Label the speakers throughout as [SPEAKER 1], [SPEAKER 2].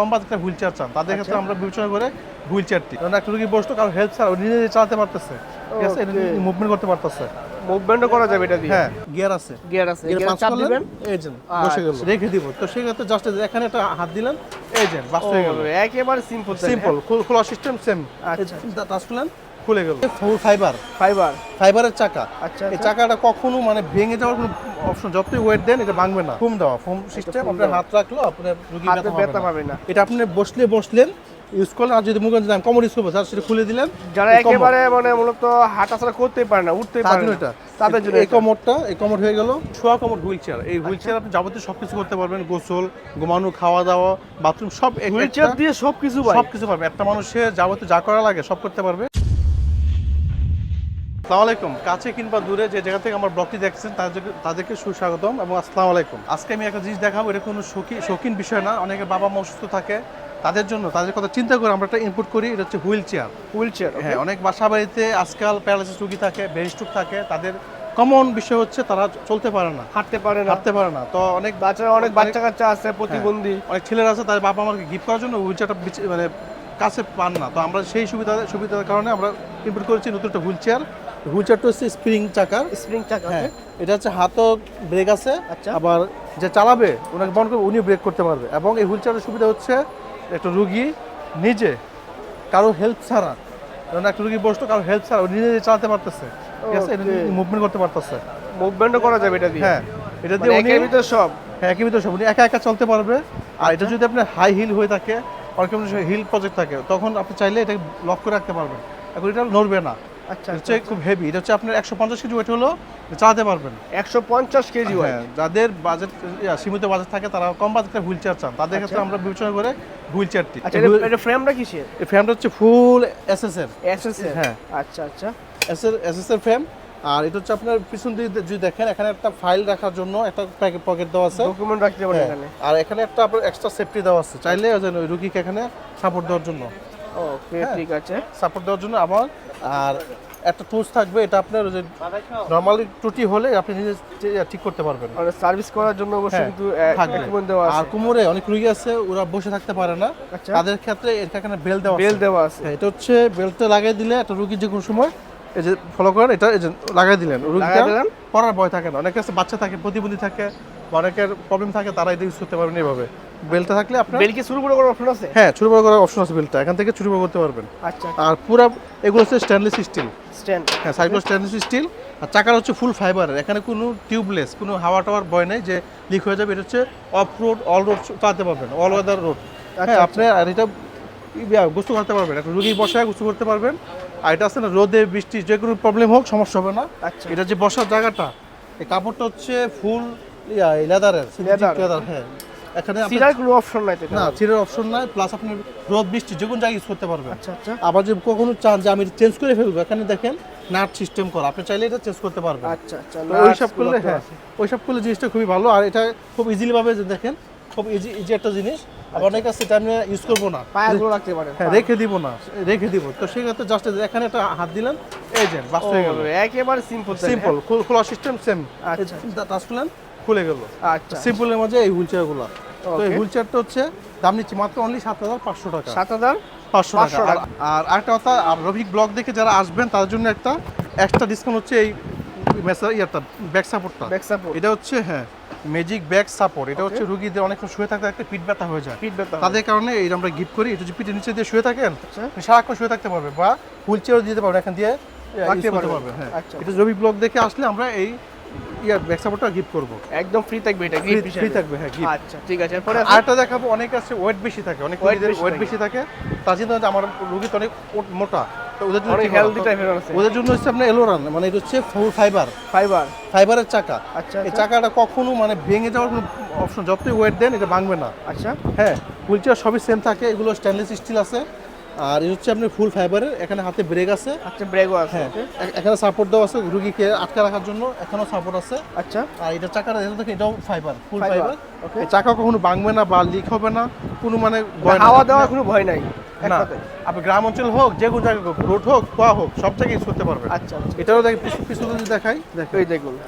[SPEAKER 1] কম বাজেটের wheel chair চান তাদের ক্ষেত্রে
[SPEAKER 2] আচ্ছা।
[SPEAKER 1] আমরা বিবেচনা করে হুইল চেয়ারটি কারণ একটা রুগী বসতো কারণ হেল্প ছাড়া নিজে নিজে চালাতে পারতেছে। ঠিক আছে? মুভমেন্ট করতে পারতেছে।
[SPEAKER 2] মুভমেন্টও করা যাবে এটা দিয়ে?
[SPEAKER 1] হ্যাঁ গিয়ার আছে।
[SPEAKER 2] গিয়ার আছে।
[SPEAKER 1] গিয়ার
[SPEAKER 2] চাপ দিবেন?
[SPEAKER 1] এই যে বসে গেল।
[SPEAKER 2] আচ্ছা।
[SPEAKER 1] রেখে দিব। তো সেক্ষেত্রে জাস্ট এখানে একটা হাত দিলেন এই যে বাস হয়ে গেল।
[SPEAKER 2] একেবারে সিম্পল
[SPEAKER 1] সিম্পল খোলা সিস্টেম সেম
[SPEAKER 2] আচ্ছা।
[SPEAKER 1] টাচ করলেন। খুলে গেল। ফুল ফাইবার
[SPEAKER 2] ফাইবার
[SPEAKER 1] ফাইবারের চাকা?
[SPEAKER 2] আচ্ছা
[SPEAKER 1] এই
[SPEAKER 2] আচ্ছা।
[SPEAKER 1] চাকাটা কখনো মানে ভেঙে যাওয়ার কোনো অপশন যতই ওয়েট দেন এটা ভাঙবে না। ফোম দেওয়া ফোম সিস্টেম আপনার হাত রাখল আপনার রুগী ব্যথা পাবে
[SPEAKER 2] না।
[SPEAKER 1] এটা আপনি বসলে বসলেন ইউজ করলেন আর যদি মুখে কমর ইউজ করব সেটা খুলে দিলেন
[SPEAKER 2] যারা একেবারে মানে মূলত হাঁটাচলা করতেই পারে না উঠতেই পারে না।
[SPEAKER 1] এটা।
[SPEAKER 2] তাদের জন্য
[SPEAKER 1] এই। কমরটা এই কমর হয়ে গেল। শোয়া কমর হুইল চেয়ার এই হুইল চেয়ার আপনি যাবতীয় সবকিছু করতে পারবেন গোসল ঘুমানো খাওয়া দাওয়া বাথরুম সব
[SPEAKER 2] হুইল চেয়ার দিয়ে সবকিছু ভাই
[SPEAKER 1] সবকিছু পারবে একটা মানুষের যাবতীয় যা করা লাগে সব করতে পারবে। আসসালামু আলাইকুম। কাছে কিংবা দূরে যে জায়গা থেকে আমার ব্লগটি দেখছেন তাদেরকে তাদেরকে সুস্বাগতম এবং আসসালামু আলাইকুম। আজকে আমি একটা জিনিস দেখাবো এটা কোনো শৌখিন শৌখিন বিষয় না। অনেকে বাবা মা অসুস্থ থাকে তাদের জন্য তাদের কথা চিন্তা করে আমরা একটা ইনপুট করি এটা হচ্ছে হুইল চেয়ার।
[SPEAKER 2] হুইল চেয়ার
[SPEAKER 1] হ্যাঁ অনেক বাসা বাড়িতে আজকাল প্যারালাইসিস রোগী থাকে বেরিস্টুক থাকে তাদের কমন বিষয় হচ্ছে তারা চলতে পারে না।
[SPEAKER 2] হাঁটতে পারে না।
[SPEAKER 1] হাঁটতে পারে না। তো অনেক
[SPEAKER 2] বাচ্চারা অনেক বাচ্চা কাচ্চা আছে প্রতিবন্ধী।
[SPEAKER 1] অনেক ছেলেরা আছে তাদের বাবা মাকে গিফট করার জন্য হুইল চেয়ারটা মানে কাছে পান না। তো আমরা সেই সুবিধা সুবিধার কারণে আমরা ইনপুট করেছি নতুন একটা হুইল চেয়ার। হুইল চেয়ারটা হচ্ছে স্প্রিং চাকার।
[SPEAKER 2] স্প্রিং চাকা
[SPEAKER 1] হ্যাঁ এটা হচ্ছে হাতও ব্রেক আছে
[SPEAKER 2] আচ্ছা।
[SPEAKER 1] আবার যে চালাবে ওনাকে বন্ধ করবে উনিও ব্রেক করতে পারবে। এবং এই হুইল চেয়ারের সুবিধা হচ্ছে একটা রুগী নিজে কারও হেল্প ছাড়া কারণ একটা রুগী বসতো কারও হেল্প ছাড়া নিজে নিজে চালাতে পারতেছে ঠিক আছে. মুভমেন্ট করতে পারতেছে।
[SPEAKER 2] মুভমেন্টও করা যাবে এটা দিয়ে?
[SPEAKER 1] হ্যাঁ এটা
[SPEAKER 2] মানে
[SPEAKER 1] দিয়ে উনি
[SPEAKER 2] ভিতর সব?
[SPEAKER 1] হ্যাঁ একই ভিতরে সব। উনি একা একা চলতে পারবে। আর এটা যদি আপনার হাই হিল হয়ে থাকে অনেক হিল প্রজেক্ট থাকে তখন আপনি চাইলে এটাকে লক করে রাখতে পারবেন। এখন এটা নড়বে না।
[SPEAKER 2] আচ্ছা
[SPEAKER 1] হচ্ছে খুব হেভি এটা হচ্ছে আপনার একশো পঞ্চাশ কেজি ওয়েট হলো চালাতে পারবেন।
[SPEAKER 2] একশো পঞ্চাশ কেজি হ্যাঁ
[SPEAKER 1] যাদের বাজেট সীমিত বাজেট থাকে তারা কম বাজেটের হুইল চেয়ার চান। তাদের ক্ষেত্রে আমরা বিবেচনা করে হুইল চেয়ারটি
[SPEAKER 2] আচ্ছা এটা- ফ্রেমটা কিসের?
[SPEAKER 1] এই ফ্রেমটা হচ্ছে ফুল হ্যাঁ।
[SPEAKER 2] আচ্ছা আচ্ছা।
[SPEAKER 1] ফ্রেম আর এটা হচ্ছে আপনার পিছন দিকে যদি দেখেন এখানে একটা ফাইল রাখার জন্য একটা প্যাকেট পকেট দেওয়া আছে।
[SPEAKER 2] ডকুমেন্ট রাখতে পারে
[SPEAKER 1] হ্যাঁ,
[SPEAKER 2] এখানে।
[SPEAKER 1] আর এখানে একটা আপনার এক্সট্রা সেফটি দেওয়া আছে। চাইলে রুগীকে এখানে সাপোর্ট দেওয়ার জন্য।
[SPEAKER 2] ওকে
[SPEAKER 1] হ্যাঁ।
[SPEAKER 2] ঠিক আছে।
[SPEAKER 1] সাপোর্ট দেওয়ার জন্য আবার আর একটা টুলস থাকবে এটা আপনার যে নর্মালি ত্রুটি হলে আপনি নিজে ঠিক করতে পারবেন।
[SPEAKER 2] মানে সার্ভিস করার জন্য অবশ্যই
[SPEAKER 1] হ্যাঁ,
[SPEAKER 2] কিন্তু
[SPEAKER 1] থাকবে।
[SPEAKER 2] ডকুমেন্ট দেওয়া
[SPEAKER 1] আর
[SPEAKER 2] আছে।
[SPEAKER 1] কোমরে অনেক রুগী আছে ওরা বসে থাকতে পারে না।
[SPEAKER 2] আচ্ছা।
[SPEAKER 1] তাদের ক্ষেত্রে এর এখানে বেল দেওয়া
[SPEAKER 2] বেল দেওয়া আছে।
[SPEAKER 1] হ্যাঁ, এটা হচ্ছে বেল্টটা লাগিয়ে দিলে একটা রুগী যে কোনো সময় এই যে ফলো করেন এটা এই যে লাগাই দিলেন। রুগীটা পড়ার ভয় থাকে না। অনেকের কাছে বাচ্চা থাকে প্রতিবন্ধী থাকে অনেকের প্রবলেম থাকে তারা এটা ইউজ করতে পারবেন এইভাবে। বেলটা থাকলে আপনার
[SPEAKER 2] বেল কি শুরু করে করার অপশন আছে?
[SPEAKER 1] হ্যাঁ ছোট বড় করার অপশন আছে বেলটা এখান থেকে ছোট বড় করতে পারবেন।
[SPEAKER 2] আচ্ছা
[SPEAKER 1] আর পুরো এগুলো হচ্ছে স্টেনলেস স্টিল
[SPEAKER 2] স্ট্যান্ড
[SPEAKER 1] হ্যাঁ সাইডগুলো স্টেনলেস স্টিল আর চাকার হচ্ছে ফুল ফাইবারের এখানে কোনো টিউবলেস কোনো হাওয়া টাওয়ার ভয় নেই যে লিক হয়ে যাবে এটা হচ্ছে অফ রোড অল রোড চালাতে পারবেন অল ওয়েদার রোড হ্যাঁ
[SPEAKER 2] আচ্ছা।
[SPEAKER 1] আপনি আর এটা গুস্তু করতে পারবেন। একটা রুগী বসায় গুস্তু করতে পারবেন। আর এটা আছে না রোদে বৃষ্টি যে কোনো প্রবলেম হোক সমস্যা হবে না।
[SPEAKER 2] আচ্ছা।
[SPEAKER 1] এটা যে বসার জায়গাটা এই কাপড়টা হচ্ছে ফুল লেদারের লেদার হ্যাঁ। এখানে
[SPEAKER 2] সিরার কোনো অপশন নাই
[SPEAKER 1] না চিরের অপশন নাই প্লাস আপনি রোদ বৃষ্টি যে কোনো জায়গায় ইউজ করতে পারবেন।
[SPEAKER 2] আচ্ছা আচ্ছা।
[SPEAKER 1] আবার যদি কখনো চান যে আমি চেঞ্জ করে ফেলব এখানে দেখেন নাট সিস্টেম করা আপনি চাইলে এটা চেঞ্জ করতে পারবেন।
[SPEAKER 2] আচ্ছা আচ্ছা
[SPEAKER 1] তো
[SPEAKER 2] না,
[SPEAKER 1] ওইসব করলে। হ্যাঁ ওইসব করলে জিনিসটা খুবই ভালো। আর এটা খুব ইজিলি ভাবে দেখেন খুব ইজি ইজি একটা জিনিস। আবার অনেক আছে এটা আমি ইউজ করব না।
[SPEAKER 2] পায়াগুলো রাখতে পারেন।
[SPEAKER 1] হ্যাঁ রেখে দিব না রেখে দিব। তো সেক্ষেত্রে জাস্ট এখানে একটা হাত দিলেন এই যে বাস হয়ে গেল।
[SPEAKER 2] একেবারে সিম্পল
[SPEAKER 1] সিম্পল খোলা সিস্টেম সেম
[SPEAKER 2] আচ্ছা।
[SPEAKER 1] টাচ করলেন। খুলে গেল।
[SPEAKER 2] আচ্ছা।
[SPEAKER 1] সিম্পলের মধ্যে এই হুইল চেয়ারগুলো তো এই. হুইল চেয়ারটা হচ্ছে দাম নিচ্ছে মাত্র অনলি সাত হাজার পাঁচশো টাকা।
[SPEAKER 2] সাত হাজার
[SPEAKER 1] পাঁচশো
[SPEAKER 2] 500
[SPEAKER 1] টাকা। আর- আরেকটা কথা আর রফিক ব্লগ দেখে যারা আসবেন তাদের জন্য একটা এক্সট্রা ডিসকাউন্ট হচ্ছে এই মেসার ইয়ারটা ব্যাক সাপোর্টটা
[SPEAKER 2] ব্যাক সাপোর্ট
[SPEAKER 1] এটা হচ্ছে হ্যাঁ ম্যাজিক ব্যাক সাপোর্ট এটা হচ্ছে রুগীদের অনেকক্ষণ শুয়ে থাকতে থাকতে পিঠ ব্যথা হয়ে যায়।
[SPEAKER 2] ফিট ব্যথা
[SPEAKER 1] তাদের কারণে এই আমরা গিফট করি এটা যদি পিঠের নিচে দিয়ে শুয়ে থাকেন
[SPEAKER 2] আচ্ছা।
[SPEAKER 1] সারাক্ষণ শুয়ে থাকতে পারবে বা হুইল চেয়ারও দিতে পারবেন এখান দিয়ে
[SPEAKER 2] রাখতে। পারবেন।
[SPEAKER 1] হ্যাঁ।
[SPEAKER 2] আচ্ছা।
[SPEAKER 1] এটা রবি ব্লগ দেখে আসলে আমরা এই ইয়ার ব্যাক সাপোর্টটা গিফট করব।
[SPEAKER 2] একদম ফ্রি থাকবে এটা গিফট
[SPEAKER 1] ফ্রি থাকবে হ্যাঁ গিফট
[SPEAKER 2] আচ্ছা ঠিক আছে এরপরে আছে?
[SPEAKER 1] আরেকটা দেখাবো অনেক আছে ওয়েট বেশি থাকে অনেক ওয়েট বেশি থাকে। তার হচ্ছে আমার রোগী তো অনেক মোটা তো ওদের জন্য?
[SPEAKER 2] হেলদি টাইপের আছে।
[SPEAKER 1] ওদের জন্য হচ্ছে আপনার এলোরান মানে এটা হচ্ছে ফুল ফাইবার
[SPEAKER 2] ফাইবার
[SPEAKER 1] ফাইবারের চাকা।
[SPEAKER 2] আচ্ছা
[SPEAKER 1] এই
[SPEAKER 2] আচ্ছা।
[SPEAKER 1] চাকাটা কখনো মানে ভেঙে যাওয়ার কোনো অপশন যতই ওয়েট দেন এটা ভাঙবে না।
[SPEAKER 2] আচ্ছা।
[SPEAKER 1] হ্যাঁ হুইল চেয়ার সবই সেম থাকে এগুলো স্টেনলেস স্টিল আছে। আর এই হচ্ছে আপনার ফুল ফাইবারের এখানে হাতে ব্রেক আছে।
[SPEAKER 2] আচ্ছা ব্রেকও আছে
[SPEAKER 1] হ্যাঁ এখানে সাপোর্ট দেওয়া আছে রুগীকে আটকে রাখার জন্য এখানেও সাপোর্ট আছে।
[SPEAKER 2] আচ্ছা।
[SPEAKER 1] আর এটা চাকাটা এটা দেখেন এটাও ফাইবার ফুল ফাইবার ওকে চাকা কখনো ভাঙবে না বা লিক হবে না কোনো মানে
[SPEAKER 2] হাওয়া দেওয়ার কোনো ভয় নাই।
[SPEAKER 1] না আপনি গ্রাম অঞ্চল হোক যে কোনো জায়গায় হোক রোড হোক কোয়া হোক সব জায়গায় ইউজ করতে পারবেন।
[SPEAKER 2] আচ্ছা আচ্ছা।
[SPEAKER 1] এটাও দেখ পিছু- পিছনে যদি দেখাই দেখো
[SPEAKER 2] এই দেখুন।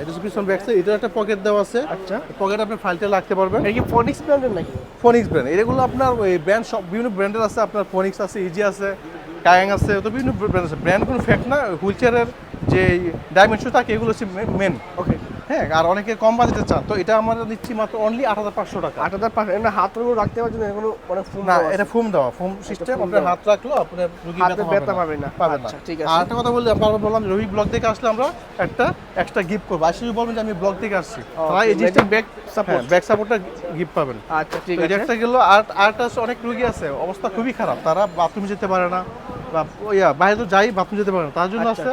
[SPEAKER 1] এটা হচ্ছে পিছন ব্যাক সাইড এটা একটা পকেট দেওয়া আছে।
[SPEAKER 2] আচ্ছা।
[SPEAKER 1] পকেটে আপনি ফাইলটা রাখতে পারবেন।
[SPEAKER 2] এটা কি ফোনিক্স ব্র্যান্ডের নাকি?
[SPEAKER 1] ফোনিক্স ব্র্যান্ড এগুলো আপনার ওই ব্র্যান্ড সব বিভিন্ন ব্র্যান্ডের আছে আপনার ফোনিক্স আছে ইজি আছে কায়াং আছে তো বিভিন্ন ব্র্যান্ড আছে। ব্র্যান্ড কোনো ফ্যাক্ট না হুইল চেয়ারের যে ডাইমেনশন থাকে এগুলো হচ্ছে মেন
[SPEAKER 2] ওকে
[SPEAKER 1] হ্যাঁ আর অনেকে কম বাজেটে চান। তো এটা আমরা দিচ্ছি মাত্র অনলি আট হাজার পাঁচশো টাকা।
[SPEAKER 2] আট হাজার পাঁচশো এটা হাত রুমে রাখতে পারছেন এখনও অনেক ফুল
[SPEAKER 1] না এটা ফোম দেওয়া ফোম সিস্টেম আপনার হাত রাখল আপনার রুগী ব্যথা পাবে না। পাবে না।
[SPEAKER 2] আচ্ছা, ঠিক আছে।
[SPEAKER 1] আর একটা কথা বললে আমরা বললাম রবি ব্লগ থেকে আসলে আমরা একটা এক্সট্রা গিফট করব। আসলে বলবেন যে আমি ব্লগ থেকে আসছি। তারা এই জিনিসটা
[SPEAKER 2] ব্যাক সাপোর্ট
[SPEAKER 1] ব্যাক সাপোর্টটা গিফট পাবেন।
[SPEAKER 2] আচ্ছা ঠিক আছে।
[SPEAKER 1] একটা গেল আর আরটা হচ্ছে অনেক রুগী আছে অবস্থা খুবই খারাপ। তারা বাথরুমে যেতে পারে না বা বাইরে তো যাই বাথরুম যেতে পারে না। তার জন্য
[SPEAKER 2] আচ্ছা,
[SPEAKER 1] আছে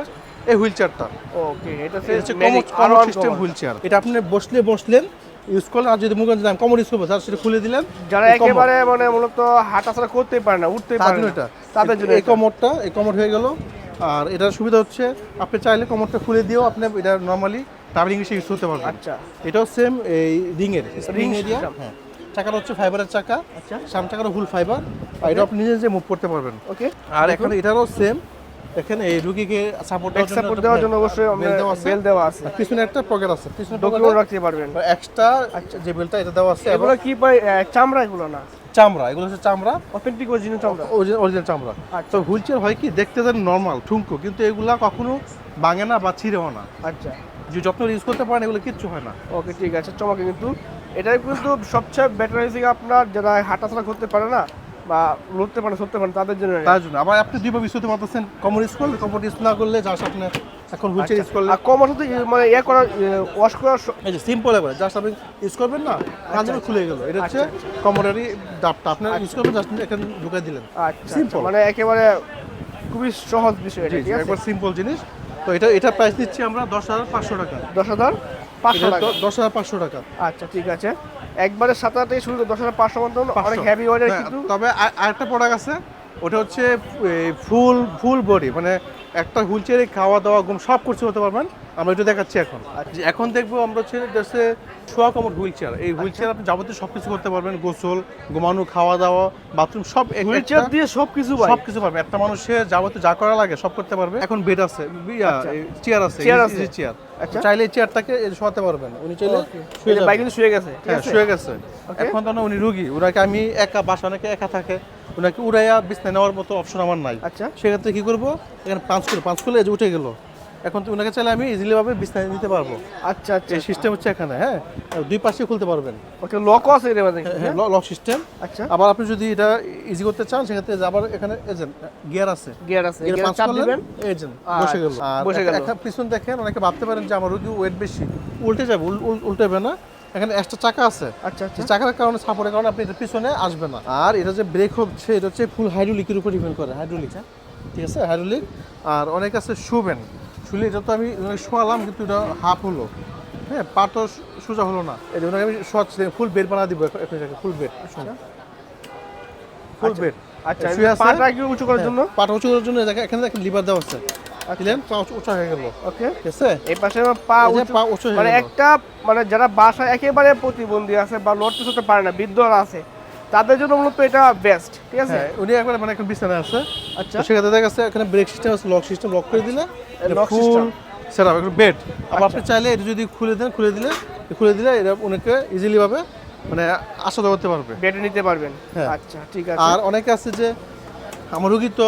[SPEAKER 1] এই হুইল চেয়ারটা
[SPEAKER 2] ওকে এটা
[SPEAKER 1] কমোড সিস্টেম। হুইল চেয়ার এটা আপনি বসলে বসলেন ইউজ করলেন আর যদি মুখে দিলাম কমোড ইউজ করব। স্যার সেটা খুলে দিলেন
[SPEAKER 2] যারা একেবারে মানে মূলত হাঁটাচলা করতেই পারে না উঠতেই পারে না।
[SPEAKER 1] এটা।
[SPEAKER 2] তাদের জন্য
[SPEAKER 1] এই কমোডটা এই কমোড হয়ে গেল। আর এটার সুবিধা হচ্ছে আপনি চাইলে কমোডটা খুলে দিয়েও আপনি এটা নর্মালি ট্রাভেলিং হিসেবে ইউজ করতে পারবেন।
[SPEAKER 2] আচ্ছা।
[SPEAKER 1] এটাও সেম এই রিং এর রিং এরিয়া হ্যাঁ। চাকাটা হচ্ছে ফাইবারের চাকা।
[SPEAKER 2] আচ্ছা।
[SPEAKER 1] সামনে চাকাটা হুল ফাইবার আর এটা আপনি নিজে নিজে মুভ করতে পারবেন।
[SPEAKER 2] ওকে
[SPEAKER 1] আর এখানে এটারও সেম এখানে এই রুগীকে সাপোর্ট
[SPEAKER 2] সাপোর্ট দেওয়ার জন্য অবশ্যই আমরা
[SPEAKER 1] বেল দেওয়া আছে। পিছনে একটা পকেট আছে। পিছনে
[SPEAKER 2] ডকুমেন্ট রাখতে পারবেন।
[SPEAKER 1] এক্সট্রা যে বেলটা এটা দেওয়া আছে।
[SPEAKER 2] এগুলো কি চামড়া এগুলো না?
[SPEAKER 1] চামড়া এগুলো হচ্ছে চামড়া।
[SPEAKER 2] অথেন্টিক অরিজিনাল চামড়া?
[SPEAKER 1] অরিজিনাল চামড়া।
[SPEAKER 2] আচ্ছা।
[SPEAKER 1] তো হুইল চেয়ার হয় কি দেখতে যেন নর্মাল ঠুনকো কিন্তু এগুলা কখনো ভাঙে না বা ছিঁড়েও না।
[SPEAKER 2] আচ্ছা।
[SPEAKER 1] যে যত্ন ইউজ করতে পারেন এগুলো কিচ্ছু হয় না।
[SPEAKER 2] ওকে ঠিক আছে চমকে কিন্তু। এটাই কিন্তু সবচেয়ে বেটার হয়েছে আপনার যারা হাঁটাচলা করতে পারে না বা লড়তে পারে সরতে পারে তাদের জন্য
[SPEAKER 1] তার জন্য। আবার আপনি দুইভাবে ইউজ করতে পারতেছেন কমন ইউজ করলে কমন ইউজ না করলে জাস্ট এখন হুইল চেয়ার ইউজ করলে
[SPEAKER 2] আর মানে ইয়ে করা ওয়াশ
[SPEAKER 1] এই যে সিম্পল এবার জাস্ট আপনি ইউজ করবেন না কাজে খুলে গেল। এটা হচ্ছে কমোডারি ডাবটা। আপনি ইউজ করবেন জাস্ট এখানে ঢুকাই দিলেন।
[SPEAKER 2] আচ্ছা. আচ্ছা, মানে একেবারে খুবই সহজ বিষয় এটা ঠিক আছে?
[SPEAKER 1] একবার সিম্পল জিনিস। তো এটা এটা প্রাইস দিচ্ছি আমরা দশ হাজার পাঁচশো টাকা।
[SPEAKER 2] দশ হাজার পাঁচশো টাকা।
[SPEAKER 1] দশ হাজার পাঁচশো টাকা।
[SPEAKER 2] আচ্ছা ঠিক আছে। একবারে সাত হাজার থেকে শুরু করে দশ হাজার পাঁচশো পর্যন্ত অনেক
[SPEAKER 1] 500
[SPEAKER 2] হ্যাভি ওয়ার্ডের কিন্তু।
[SPEAKER 1] তবে আর- আরেকটা প্রোডাক্ট আছে ওটা হচ্ছে ফুল ফুল বডি মানে একটা হুইল চেয়ারে খাওয়া দাওয়া ঘুম সব কিছু হতে পারবেন। আমরা এটা দেখাচ্ছি এখন। এখন দেখব আমরা হচ্ছে হচ্ছে শোয়া কমর হুইল চেয়ার। এই হুইল চেয়ার আপনি যাবতীয় সব কিছু করতে পারবেন গোসল ঘুমানো খাওয়া দাওয়া বাথরুম সব
[SPEAKER 2] হুইল চেয়ার দিয়ে সব কিছু
[SPEAKER 1] সব কিছু পারবে। একটা মানুষের যাবতীয় যা করা লাগে সব করতে পারবে। এখন বেড আছে চেয়ার আছে
[SPEAKER 2] Chair আছে।
[SPEAKER 1] চেয়ার।
[SPEAKER 2] আচ্ছা।
[SPEAKER 1] চাইলে চেয়ারটাকে শোয়াতে পারবেন। উনি চাইলে শুয়ে
[SPEAKER 2] কিন্তু শুয়ে গেছে
[SPEAKER 1] হ্যাঁ শুয়ে গেছে। এখন তো উনি রুগী। ওনাকে আমি একা বাসা অনেকে একা থাকে। ওনাকে উড়াইয়া বিছনায় নেওয়ার মতো অপশন আমার নাই।
[SPEAKER 2] আচ্ছা।
[SPEAKER 1] সেক্ষেত্রে কি করব? এখানে পাঁচ করে পাঁচ যে উঠে গেল। এখন তো ওনাকে চাইলে আমি ইজিলি ভাবে বিছনায় নিতে পারব।
[SPEAKER 2] আচ্ছা আচ্ছা।
[SPEAKER 1] এই সিস্টেম হচ্ছে এখানে হ্যাঁ? দুই পাশে খুলতে পারবেন।
[SPEAKER 2] ওকে লকও আছে এর মধ্যে
[SPEAKER 1] লক সিস্টেম
[SPEAKER 2] আচ্ছা।
[SPEAKER 1] আবার আপনি যদি এটা ইজি করতে চান সেক্ষেত্রে যে আবার এখানে এজেন্ট গিয়ার আছে।
[SPEAKER 2] গিয়ার আছে।
[SPEAKER 1] গিয়ার
[SPEAKER 2] চাপ দিবেন?
[SPEAKER 1] এজেন্ট বসে গেল।
[SPEAKER 2] আচ্ছা,
[SPEAKER 1] আর
[SPEAKER 2] বসে গেল।
[SPEAKER 1] একটা পিছন দেখেন অনেকে ভাবতে পারেন যে আমার রুগী ওয়েট বেশি। উল্টে যাবে উল- উল- উল্টেবে না। এখানে এক্সট্রা চাকা আছে।
[SPEAKER 2] আচ্ছা আচ্ছা।
[SPEAKER 1] চাকার কারণে সাপোর্টের কারণে আপনি এটা পিছনে আসবে না। আর এটা যে ব্রেক হচ্ছে এটা হচ্ছে ফুল হাইড্রোলিকের উপর ডিপেন্ড করে। হাইড্রোলিক ঠিক আছে? হাইড্রোলিক আর অনেক আছে শুবেন শুলে এটা তো আমি শোয়ালাম কিন্তু এটা হাফ হলো। হ্যাঁ পা তো সোজা হলো না। এটা ওনাকে আমি শোয়াচ্ছি ফুল বেড বানা দিব ফুল বেড ফুল বেড
[SPEAKER 2] আচ্ছা।
[SPEAKER 1] শুয়ে আছে।
[SPEAKER 2] পাটা কি উঁচু করার জন্য?
[SPEAKER 1] পাটা উঁচু করার জন্য এখানে দেখেন লিভার দেওয়া আছে। দিলেন পা উঁচু হয়ে গেল।
[SPEAKER 2] ওকে।
[SPEAKER 1] ঠিক আছে?
[SPEAKER 2] এই পাশে পা উঁচু
[SPEAKER 1] পা উঁচু হয়ে
[SPEAKER 2] মানে একটা মানে যারা বাসায় একেবারে প্রতিবন্ধী আছে বা লড়তে চলতে পারে না বৃদ্ধরা আছে তাদের জন্য মূলত এটা বেস্ট ঠিক আছে?
[SPEAKER 1] হ্যাঁ উনি একবার মানে এখন বিছানা আছে।
[SPEAKER 2] আচ্ছা।
[SPEAKER 1] সেক্ষেত্রে দেখা যাচ্ছে এখানে ব্রেক সিস্টেম আছে লক সিস্টেম লক করে দিলে
[SPEAKER 2] lock
[SPEAKER 1] system
[SPEAKER 2] sir
[SPEAKER 1] set bed আবার
[SPEAKER 2] আচ্ছা।
[SPEAKER 1] আপনি চাইলে এটা যদি খুলে দেন খুলে দিলে খুলে দিলে এটা অনেকে ইজিলি ভাবে মানে আসা করতে পারবে।
[SPEAKER 2] বেডে নিতে পারবেন।
[SPEAKER 1] হ্যাঁ।
[SPEAKER 2] আচ্ছা ঠিক আছে।
[SPEAKER 1] আর অনেকে আছে যে আমার রুগী তো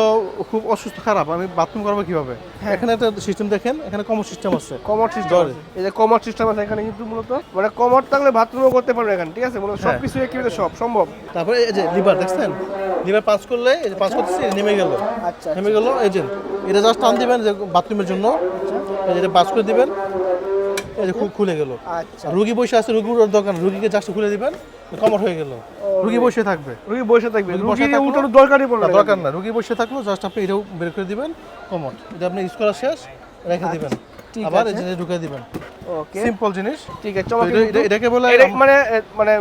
[SPEAKER 1] খুব অসুস্থ খারাপ। আমি বাথরুম করব কীভাবে?
[SPEAKER 2] হ্যাঁ।
[SPEAKER 1] এখানে একটা সিস্টেম দেখেন এখানে কমন সিস্টেম আছে।
[SPEAKER 2] কমোড সিস্টেম এই যে কমোড সিস্টেম আছে এখানে কিন্তু মূলত মানে কমোড থাকলে বাথরুমও করতে পারবে এখানে ঠিক আছে? মূলত। সব কিছু একেবারে সব সম্ভব।
[SPEAKER 1] তারপরে এই যে লিভার দেখছেন? লিভার পাস করলে এই যে পাস করতেছে নেমে গেল।
[SPEAKER 2] আচ্ছা
[SPEAKER 1] নেমে গেল এই যে এটা জাস্ট টান দিবেন যে বাথরুমের জন্য। এই যে এটা পাস করে দিবেন। এই যে খুলে গেল।
[SPEAKER 2] আচ্ছা
[SPEAKER 1] রুগী বসে আছে রুগীর রুগীকে জাস্ট খুলে দিবেন কমর হয়ে গেল। রুগী বসে থাকবে।
[SPEAKER 2] রুগী বসে থাকবে।
[SPEAKER 1] রুগী
[SPEAKER 2] রুগী উঠানোর দরকারই
[SPEAKER 1] না দরকার না রুগী বসে থাকল জাস্ট আপনি এটাও বের করে দিবেন কমর। এটা আপনি ইউজ করা শেষ রেখে দিবেন।
[SPEAKER 2] আচ্ছা,
[SPEAKER 1] আবার। এই যে ঢুকে দিবেন।
[SPEAKER 2] ওকে।
[SPEAKER 1] সিম্পল জিনিস।
[SPEAKER 2] ঠিক আছে
[SPEAKER 1] এটা- এটাকে বলে
[SPEAKER 2] মানে মানে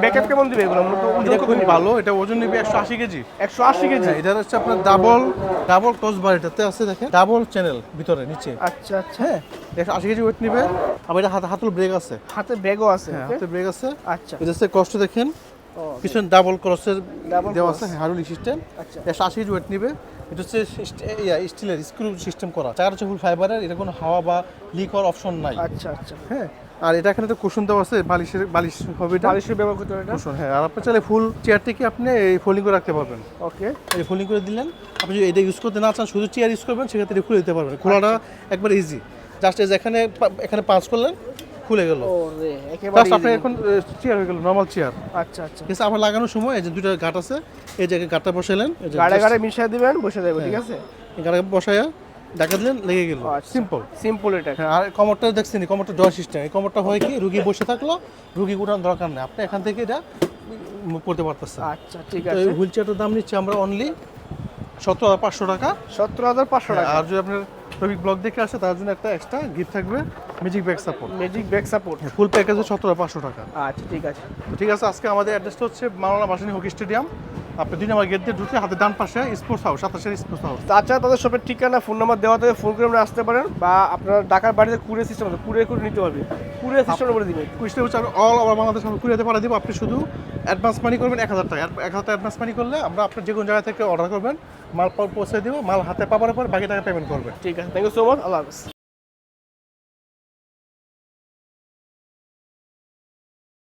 [SPEAKER 2] ব্যাকআপ কেমন দিবে এগুলো?
[SPEAKER 1] এটা
[SPEAKER 2] ওজন
[SPEAKER 1] খুবই ভালো এটা ওজন নিবে একশো আশি কেজি।
[SPEAKER 2] একশো আশি কেজি?
[SPEAKER 1] হ্যাঁ এটা হচ্ছে আপনার ডাবল ডাবল ক্রস বার এটাতে আছে দেখেন। ডাবল চ্যানেল ভিতরে নিচে।
[SPEAKER 2] আচ্ছা আচ্ছা।
[SPEAKER 1] হ্যাঁ একশো আশি কেজি ওয়েট নিবে। আবার এটা হাতে হাতুল ব্রেক আছে।
[SPEAKER 2] হাতে ব্যাগও আছে।
[SPEAKER 1] হ্যাঁ হাতে ব্রেক আছে।
[SPEAKER 2] আচ্ছা।
[SPEAKER 1] এটা হচ্ছে কষ্ট দেখেন পিছনে ডাবল ক্রসের দেওয়া। আছে হারুলি সিস্টেম
[SPEAKER 2] আচ্ছা।
[SPEAKER 1] একশো আশি কেজি ওয়েট নিবে। এটা হচ্ছে স্টিলের স্ক্রু সিস্টেম করা। চার হচ্ছে ফুল ফাইবারের এটা কোনো হাওয়া বা লিক হওয়ার অপশন নাই।
[SPEAKER 2] আচ্ছা আচ্ছা।
[SPEAKER 1] হ্যাঁ আর এটা এখানে তো কুশন দেওয়া আছে বালিশের বালিশ হবে
[SPEAKER 2] বালিশের ব্যবহার করতে পারেন এটা?
[SPEAKER 1] কুশন হ্যাঁ আর আপনি চাইলে ফুল চেয়ারটিকে আপনি এই ফোল্ডিং করে রাখতে পারবেন।
[SPEAKER 2] ওকে।
[SPEAKER 1] এই ফোল্ডিং করে দিলেন। আপনি যদি এটা ইউজ করতে না চান শুধু চেয়ার ইউজ করবেন সেক্ষেত্রে খুলে দিতে পারবেন। খোলাটা একবার ইজি জাস্ট এই যে এখানে এখানে পাঁচ করলেন খুলে গেল। আপনি এখন চেয়ার হয়ে গেল নর্মাল চেয়ার
[SPEAKER 2] আচ্ছা আচ্ছা।
[SPEAKER 1] আছে আবার লাগানোর সময় এই যে দুইটা গাঁট আছে এই জায়গায় গাঁটটা বসাইলেন
[SPEAKER 2] গাড়ে গাড়ে মিশিয়ে দিবেন বসে যাবে ঠিক আছে?
[SPEAKER 1] গাড়ে বসাইয়া ডাকা দিলেন লেগে গেল।
[SPEAKER 2] আচ্ছা।
[SPEAKER 1] সিম্পল
[SPEAKER 2] সিম্পল এটা।
[SPEAKER 1] হ্যাঁ আর কমরটা দেখছেন কমরটা ড্র সিস্টেম এই কমরটা হয় কি রুগী বসে থাকল রুগী উঠানোর দরকার নেই। আপনি এখান থেকে এটা করতে পারতেছেন।
[SPEAKER 2] আচ্ছা ঠিক আছে।
[SPEAKER 1] হুইল চেয়ারটার দাম নিচ্ছি আমরা অনলি সতেরো হাজার পাঁচশো টাকা।
[SPEAKER 2] সতেরো হাজার পাঁচশো টাকা।
[SPEAKER 1] আর যদি আপনার রবিক ব্লগ দেখে আসে তার জন্য একটা এক্সট্রা গিফট থাকবে magic bag support
[SPEAKER 2] magic bag support
[SPEAKER 1] full প্যাকেজে সতেরো পাঁচশো টাকা।
[SPEAKER 2] আচ্ছা ঠিক আছে।
[SPEAKER 1] ঠিক আছে আজকে আমাদের অ্যাড্রেসটা হচ্ছে মাওলানা বাসানি হকি স্টেডিয়াম। আপনি দুই নম্বর গেট দিয়ে ঢুকে হাতে ডান পাশে স্পোর্টস হাউস সাতাশের স্পোর্টস হাউস।
[SPEAKER 2] তাছাড়া তাদের শপের ঠিকানা ফোন নাম্বার দেওয়া থেকে ফোন করে আমরা আসতে পারেন বা আপনার ঢাকার বাড়িতে কুরিয়ার সিস্টেম আছে কুরিয়ার করে নিতে পারবে কুরিয়ার সিস্টেম করে দিবেন।
[SPEAKER 1] কুইজটা হচ্ছে অল ওভার বাংলাদেশ আমরা কুরিয়াতে পাঠিয়ে দিব আপনি শুধু অ্যাডভান্স মানি করবেন এক হাজার টাকা। এক হাজার টাকা অ্যাডভান্স মানি করলে আমরা আপনার যে কোনো জায়গা থেকে অর্ডার করবেন মাল পৌঁছে দিব মাল হাতে পাওয়ার পর বাকি টাকা পেমেন্ট করবেন।
[SPEAKER 2] ঠিক আছে থ্যাংক ইউ সো মাচ আল্লাহ হাফিজ।